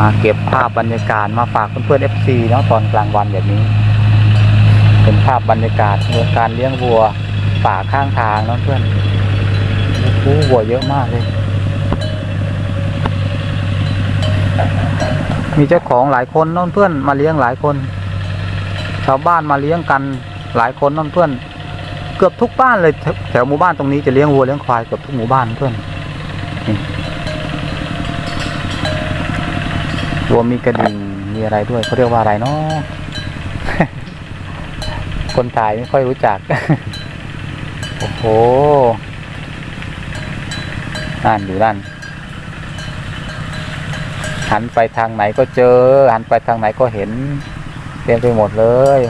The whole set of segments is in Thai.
มาเก็บภาพบรรยากาศมาฝากเพื่อนๆ FC เนาะตอนกลางวันแบบนี้ เป็นภาพบรรยากาศการเลี้ยงวัวป่าข้างทางเนาะเพื่อนโอ้วัวเยอะมากเลย มีเจ้าของหลายคนน้องเพื่อนมาเลี้ยงหลายคน ชาวบ้านมาเลี้ยงกันหลายคนน้องเพื่อน เกือบทุกบ้านเลยแถวหมู่บ้านตรงนี้จะเลี้ยงวัวเลี้ยงควายเกือบทุกหมู่บ้านเพื่อน วัวมีกระดิ่งมีอะไรด้วยเขาเรียกว่าอะไรเนาะคนตายไม่ค่อยรู้จัก โอ้โหนั่นอยู่นั่นหันไปทางไหนก็เจอ หันไปทางไหนก็เห็นเต็มไปหมดเลย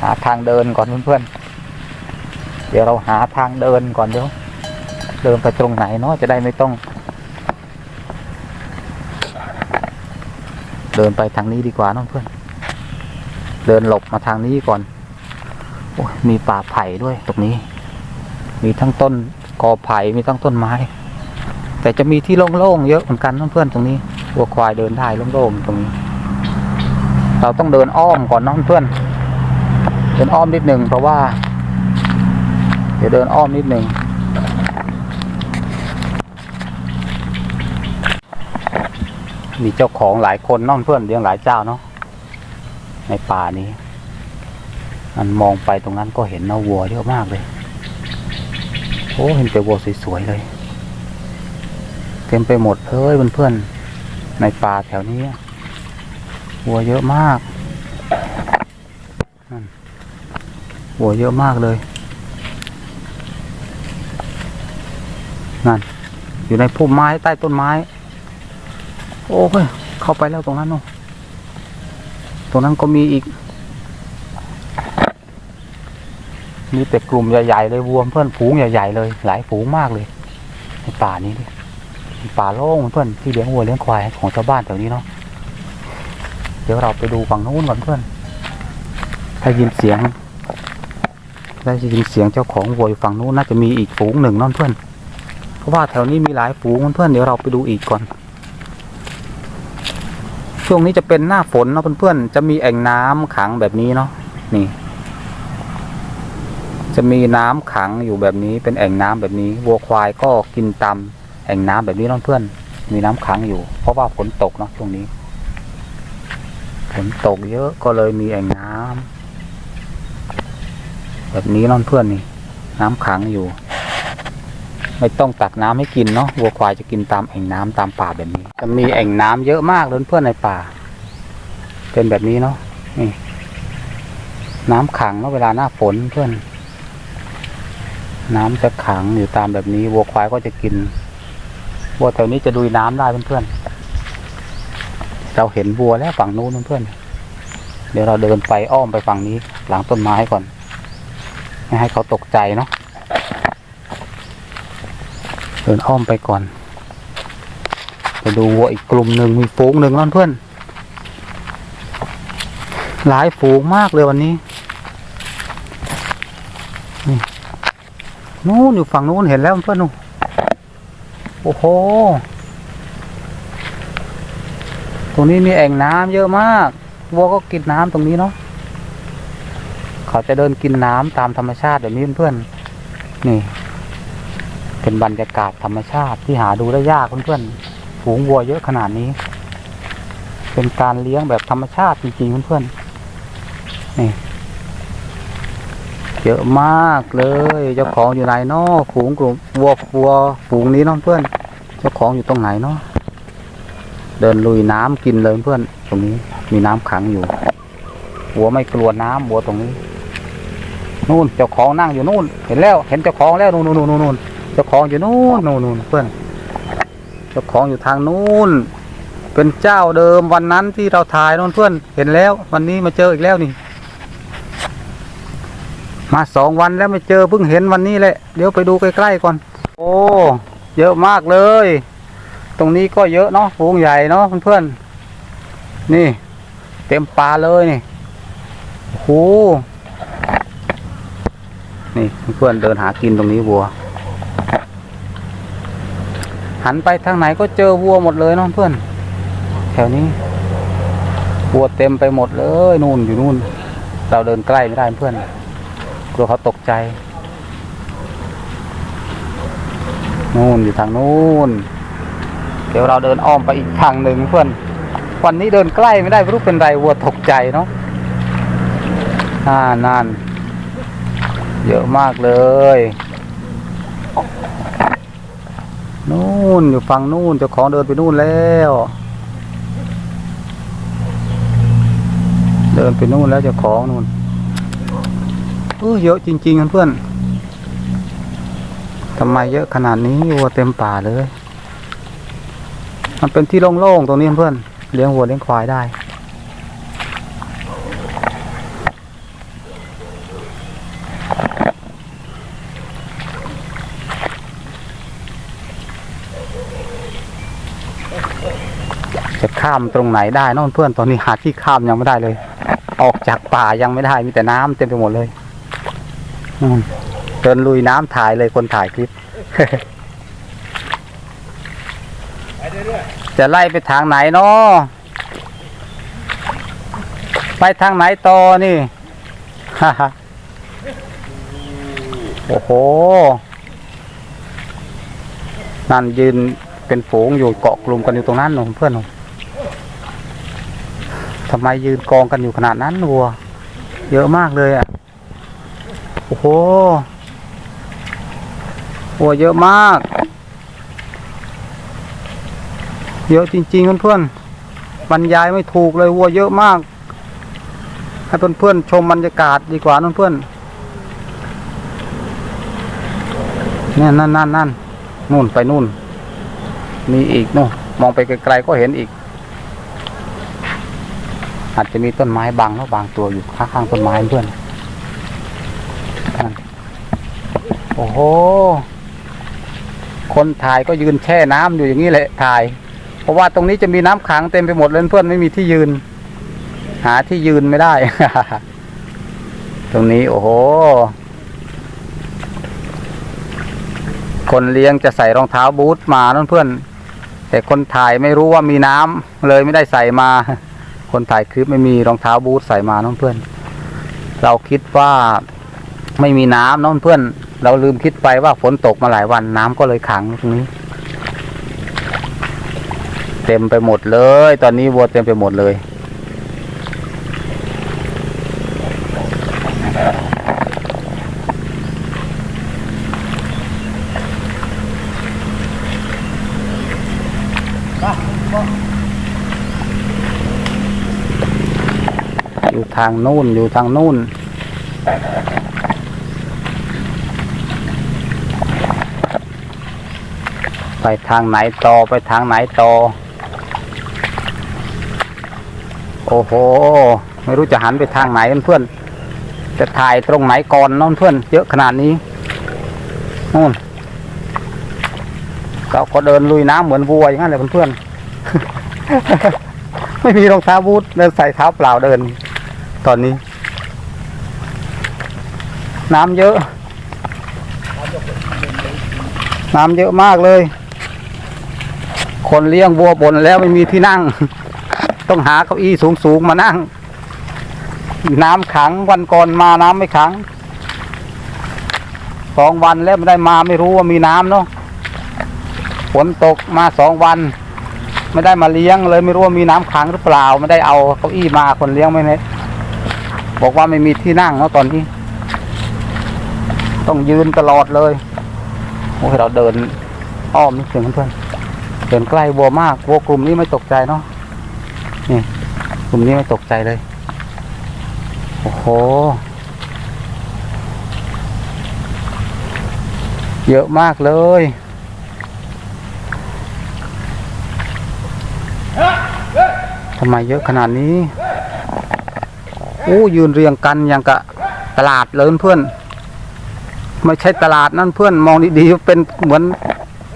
หาทางเดินก่อนเพื่อนๆเดี๋ยวเราหาทางเดินก่อนเดี๋ยวเดินไปตรงไหนเนาะจะได้ไม่ต้อง เดินไปทางนี้ดีกว่าน้องเพื่อน เดินหลบมาทางนี้ก่อนโอ้ยมีป่าไผ่ด้วยตรงนี้ มีทั้งต้นกอไผ่มีทั้งต้นไม้ แต่จะมีที่โล่งๆเยอะเหมือนกันน้องเพื่อนตรงนี้วัวควายเดินได้โล่งๆตรงนี้ เราต้องเดินอ้อมก่อนน้องเพื่อน เดินอ้อมนิดหนึ่งเพราะว่า เดี๋ยวเดินอ้อมนิดหนึ่ง มีเจ้าของหลายคนน้องเพื่อนเลี้ยงหลายเจ้าเนาะในป่านี้ มันมองไปตรงนั้นก็เห็นเนาวัวเยอะมากเลยโอ้เห็นแต่วัวสวยๆเลย เต็มไปหมดเลยเพื่อนๆในป่าแถวนี้วัวเยอะมากวัวเยอะมากเลยนั่นอยู่ในพุ่มไม้ใต้ต้นไม้ อ้ยเข้าไปแล้วตรงนั้นเนาะตรงนั้นก็มีอีก มีแต่กลุ่มใหญ่ๆเลยวัวเพื่อนฝูงใหญ่ๆเลย หลายฝูงมากเลยในป่านี้ป่าโล่งเพื่อนที่เลี้ยงวัวเลี้ยงควายของชาวบ้านแถวนี้เนาะเดี๋ยวเราไปดูฝั่งนู้นก่อนเพื่อนได้ยินเสียง ได้ยินเสียงเจ้าของวัวอยู่ฝั่งนู้นน่าจะมีอีกฝูงหนึ่งนั่นเพื่อน เพราะว่าแถวนี้มีหลายฝูงเพื่อนเดี๋ยวเราไปดูอีกก่อน ช่วงนี้จะเป็นหน้าฝนเนาะเพื่อนๆจะมีแอ่งน้ำขังแบบนี้เนาะนี่ จะมีน้ำขังอยู่แบบนี้เป็นแอ่งน้ำแบบนี้ วัวควายก็กินตามแอ่งน้ำแบบนี้น้องเพื่อนมีน้ำขังอยู่ เพราะว่าฝนตกเนาะช่วงนี้ฝนตกเยอะก็เลยมีแอ่งน้ำแบบนี้น้องเพื่อนนี่ น้ำขังอยู่ ไม่ต้องตักน้ำให้กินเนาะวัวควายจะกินตามแอ่งน้ำตามป่าแบบนี้จะมีแอ่งน้ำเยอะมากเลยเพื่อนในป่า เป็นแบบนี้เนาะนี่ น้ำขังเนาะเวลาหน้าฝนเพื่อน น้ำจะขังอยู่ตามแบบนี้วัวควายก็จะกินวัวแถวนี้จะดุยน้ำได้เพื่อนๆเราเห็นวัวแล้วฝั่งนู้นเพื่อนเดี๋ยวเราเดินไปอ้อมไปฝั่งนี้ หลังต้นไม้ก่อน ไม่ให้เขาตกใจเนาะ ดินอ้อมไปก่อน ไปดูวัวอีกกลุ่มหนึ่งมีฝูงหนึ่งนั่นเพื่อน หลายฝูงมากเลยวันนี้นู้นอยู่ฝั่งนู้นเห็นแล้วเพื่อนนู่นโอ้โห ตรงนี้มีแอ่งน้ำเยอะมากวัวก็กินน้ำตรงนี้เนาะ เขาจะเดินกินน้ำตามธรรมชาติแบบนี้เพื่อน นี่ เป็นบรรยากาศธรรมชาติที่หาดูได้ยากเพื่อนๆฝูงวัวเยอะขนาดนี้ เป็นการเลี้ยงแบบธรรมชาติจริงๆเพื่อนๆนี่เยอะมากเลย เจ้าของอยู่ไหนเนาะฝูงกลุ่มวัววัวฝูงนี้เน้องเพื่อน เจ้าของอยู่ตรงไหนเนาะเดินลุยน้ำกินเลยเพื่อน ตรงนี้มีน้ำขังอยู่วัวไม่กลัวน้ำวัวตรงนี้นู่นเจ้าของนั่งอยู่นู่น เห็นแล้ว เห็นเจ้าของแล้วนู่นนู่นนู่นนู่น เจ้าของอยู่นู่นนู่นนู่นเพื่อนเจ้าของอยู่ทางนู่นเป็นเจ้าเดิมวันนั้นที่เราถ่ายนู่นเพื่อนเห็นแล้ว วันนี้มาเจออีกแล้วนี่ มาสองวันแล้วไม่เจอเพิ่งเห็นวันนี้แหละเดี๋ยวไปดูใกล้ๆก่อน โอ้เยอะมากเลย ตรงนี้ก็เยอะเนาะฝูงใหญ่เนาะเพื่อนๆนี่ เต็มป่าเลยนี่โอ้โหนี่เพื่อนเดินหากินตรงนี้วัว หันไปทางไหนก็เจอวัวหมดเลยเนาะเพื่อน แถวนี้วัวเต็มไปหมดเลยนู่นอยู่นู่น เราเดินใกล้ไม่ได้เพื่อนกลัวเขาตกใจนู่นอยู่ทางนู่น เดี๋ยวเราเดินอ้อมไปอีกทางหนึ่งเพื่อน วันนี้เดินใกล้ไม่ได้ไม่รู้เป็นไรวัวตกใจเนาะอ่านานเยอะมากเลย นู่นอยู่ฝั่งนู่นเจ้าของเดินไปนู่นแล้ว เดินไปนู่นแล้วเจ้าของนู่นเออเยอะจริงๆเพื่อนทำไมเยอะขนาดนี้วัวเต็มป่าเลย มันเป็นที่โล่งๆตรงนี้เพื่อนเลี้ยงวัวเลี้ยงควายได้ ข้ามตรงไหนได้เนอนเพื่อนตอนนี้หาที่ข้ามยังไม่ได้เลย ออกจากป่ายังไม่ได้มีแต่น้ำเต็มไปหมดเลยอืเดินลุยน้ำถ่ายเลยคนถ่ายคลิปจะไล่ไปทางไหนเนาะไปทางไหนต่อนี่โอ้โห นั่นยืนเป็นฝูงอยู่เกาะกลุ่มกันอยู่ตรงนั้นหนูเพื่อนหนู ทำไมยืนกองกันอยู่ขนาดนั้นวัว เยอะมากเลยอะ โอ้โหวัวเยอะมาก เยอะจริงๆเพื่อนๆบรรยายไม่ถูกเลยวัวเยอะมาก ให้เพื่อนๆชมบรรยากาศดีกว่าเพื่อนๆนี่นั่นนั่นนั่นนู่นไปนู่น มีอีกนู่นมองไปไกลๆก็เห็นอีก อาจจะมีต้นไม้บังแล้วบางตัวอยู่ข้างๆต้นไม้เพื่อนโอ้โห คนถ่ายก็ยืนแช่น้ำอยู่อย่างนี้แหละถ่าย เพราะว่าตรงนี้จะมีน้ำขังเต็มไปหมดเลยเพื่อนไม่มีที่ยืน หาที่ยืนไม่ได้ ตรงนี้โอ้โห คนเลี้ยงจะใส่รองเท้าบูทมานั่นเพื่อน แต่คนถ่ายไม่รู้ว่ามีน้ำเลยไม่ได้ใส่มา คนถ่ายคลิปไม่มีรองเท้าบูทใส่มาน้องเพื่อน เราคิดว่าไม่มีน้ำน้องเพื่อน เราลืมคิดไปว่าฝนตกมาหลายวันน้ำก็เลยขังตรงนี้ เต็มไปหมดเลย ตอนนี้วัวเต็มไปหมดเลย ทางนู่นอยู่ทางนู่น ไปทางไหนต่อไปทางไหนต่อ โอ้โห ไม่รู้จะหันไปทางไหนเพื่อน จะถ่ายตรงไหนก่อนน้องเพื่อน เยอะขนาดนี้นู่นเราก็เดินลุยน้ำเหมือนวัวอย่างนั้นเลยเพื่อนๆไม่มีรองเท้าบูทเดินใส่เท้าเปล่าเดิน ตอนนี้ น้ำเยอะ น้ำเยอะมากเลย คนเลี้ยงวัวบนแล้วไม่มีที่นั่ง ต้องหาเก้าอี้สูงๆมานั่ง น้ำขังวันก่อนมาน้ำไม่ขังสองวันแล้วไม่ได้มาไม่รู้ว่ามีน้ำเนาะฝนตกมาสองวัน ไม่ได้มาเลี้ยงเลยไม่รู้ว่ามีน้ำขังหรือเปล่า ไม่ได้เอาเก้าอี้มาคนเลี้ยงไม่ได้ บอกว่าไม่มีที่นั่งเนาะตอนนี้ ต้องยืนตลอดเลยโอ้ยเราเดินอ้อมนิดนึงเพื่อนเดินใกล้วัวมากวัวกลุ่มนี้ไม่ตกใจเนาะนี่กลุ่มนี้ไม่ตกใจเลย โอ้โห เยอะมากเลยทำไมเยอะขนาดนี้ โอ้ยืนเรียงกันอย่างกะตลาดเลยเพื่อนไม่ใช่ตลาดนั่นเพื่อนมองดีๆเป็นเหมือน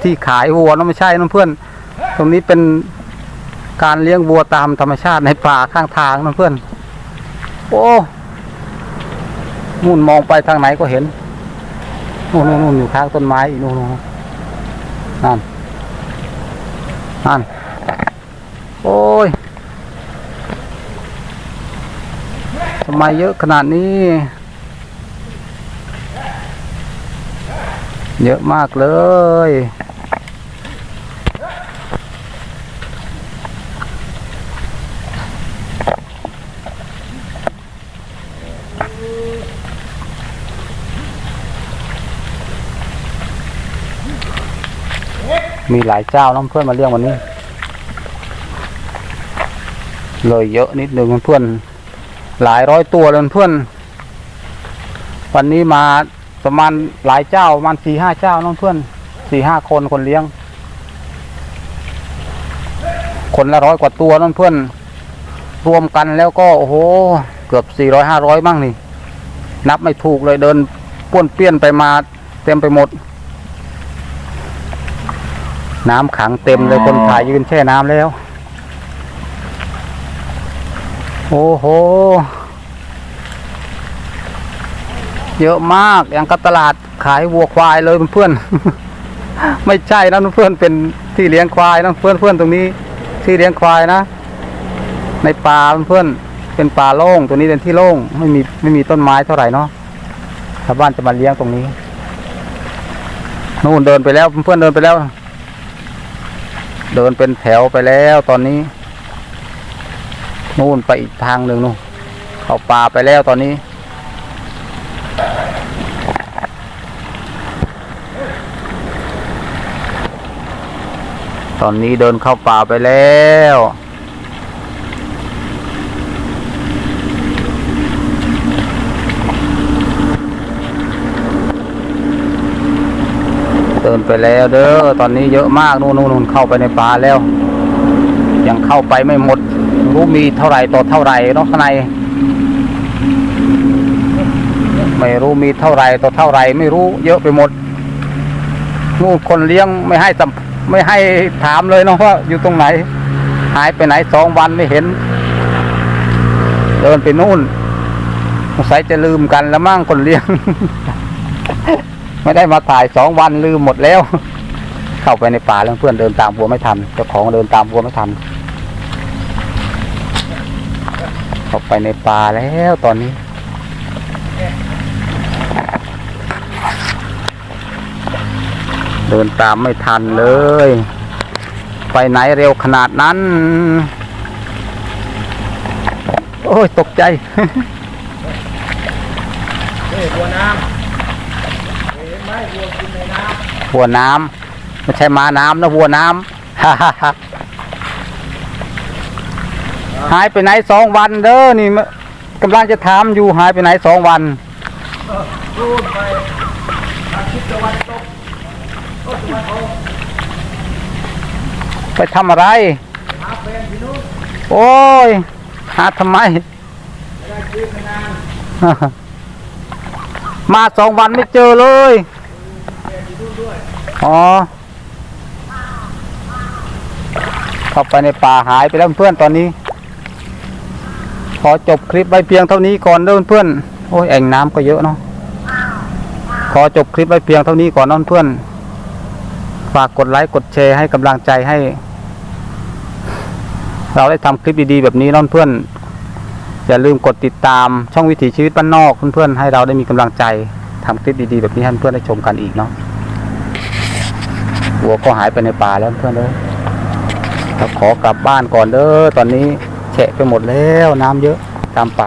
ที่ขายวัวนั่นไม่ใช่นั่นเพื่อน ตรงนี้เป็นการเลี้ยงวัวตามธรรมชาติในป่าข้างทางนั่นเพื่อน โอ้นู่นมองไปทางไหนก็เห็นนู่นนู่นอยู่ข้างต้นไม้อีกนู่นนั่นนั่นโอ้ย ทำไมเยอะขนาดนี้ เยอะมากเลย มีหลายเจ้าน้องเพื่อนมาเลี้ยงวันนี้ เลยเยอะนิดนึงเพื่อน หลายร้อยตัวเลยเพื่อน วันนี้มาประมาณหลายเจ้าประมาณสี่ห้าเจ้าน้องเพื่อนสี่ห้าคนคนเลี้ยง คนละร้อยกว่าตัวน้องเพื่อน รวมกันแล้วก็โอ้โห เกือบสี่ร้อยห้าร้อยบ้างนี่ นับไม่ถูกเลยเดินป้วนเปี้ยนไปมาเต็มไปหมด น้ำขังเต็มเลยคนถ่ายยืนแช่น้ำแล้ว โอ้โห เยอะมากอย่างกับตลาดขายวัวควายเลยเพื่อนๆไม่ใช่นะเพื่อนเป็นที่เลี้ยงควายนะเพื่อนเพื่อนๆตรงนี้ ที่เลี้ยงควายนะ ในป่าเพื่อนๆเป็นป่าโล่งตรงนี้เป็นที่โล่งไม่มีไม่มีต้นไม้เท่าไหร่เนาะชาวบ้านจะมาเลี้ยงตรงนี้นู่นเดินไปแล้วเพื่อนๆเดินไปแล้ว เดินเป็นแถวไปแล้วตอนนี้ นู่นไปอีกทางหนึ่งนู่นเข้าป่าไปแล้วตอนนี้ ตอนนี้เดินเข้าป่าไปแล้วเดินไปแล้วเด้อ ตอนนี้เยอะมาก นู่นนู่นนู่นเข้าไปในป่าแล้ว ยังเข้าไปไม่หมด รู้มีเท่าไหร่ต่อเท่าไหร่เนาะข้างในไม่รู้มีเท่าไหร่ต่อเท่าไหร่ไม่รู้เยอะไปหมดนู่นคนเลี้ยงไม่ให้สัมไม่ให้ถามเลยเนาะว่าอยู่ตรงไหน หายไปไหนสองวันไม่เห็น เดินไปนู่นสงสัยจะลืมกันแล้วมั่งคนเลี้ยง ไม่ได้มาถ่ายสองวันลืมหมดแล้ว เข้าไปในป่าแล้วเพื่อนเดินตามวัวไม่ทันเจ้าของเดินตามวัวไม่ทัน เข้าไปในป่าแล้วตอนนี้เดินตามไม่ทันเลย ไปไหนเร็วขนาดนั้น โอ้ย ตกใจบัวน้ำเห็นไหมบัวกินในน้วัวน้ำไม่ใช่มาน้ำนะวัวน้ำ หายไปไหนสองวันเด้อนี่กำลังจะถามอยู่หายไปไหนสองวันรูดไปทาทิศตะวันตกก็ตะวันออกไปทำอะไร หาแฟนที่นู้นโอ้ย หาทำไม ไม่ได้ซื้อขนานมาสองวันไม่เจอเลย อ๋อ เข้าไปในป่าหายไปแล้วเพื่อนตอนนี้ อจบคลิปไว้เพียงเท่านี้ก่อนเด้อเพื่อนโอ้ยแอ่งน้ำก็เยอะเนาะขอจบคลิปไว้เพียงเท่านี้ก่อนน้องเพื่อน ฝากกดไลค์กดแชร์ให้กำลังใจให้ เราได้ทำคลิปดีๆแบบนี้น้องเพื่อนอย่าลืมกดติดตามช่องวิถีชีวิตบ้านนอกเพื่อนๆให้เราได้มีกำลังใจทำคลิปดีๆแบบนี้ให้เพื่อนได้ชมกันอีกเนาะวัวก็หายไปในป่าแล้วเพื่อนเลยขอกลับบ้านก่อนเด้อตอนนี้ ฉะไปหมดแล้วน้ำเยอะตามป่า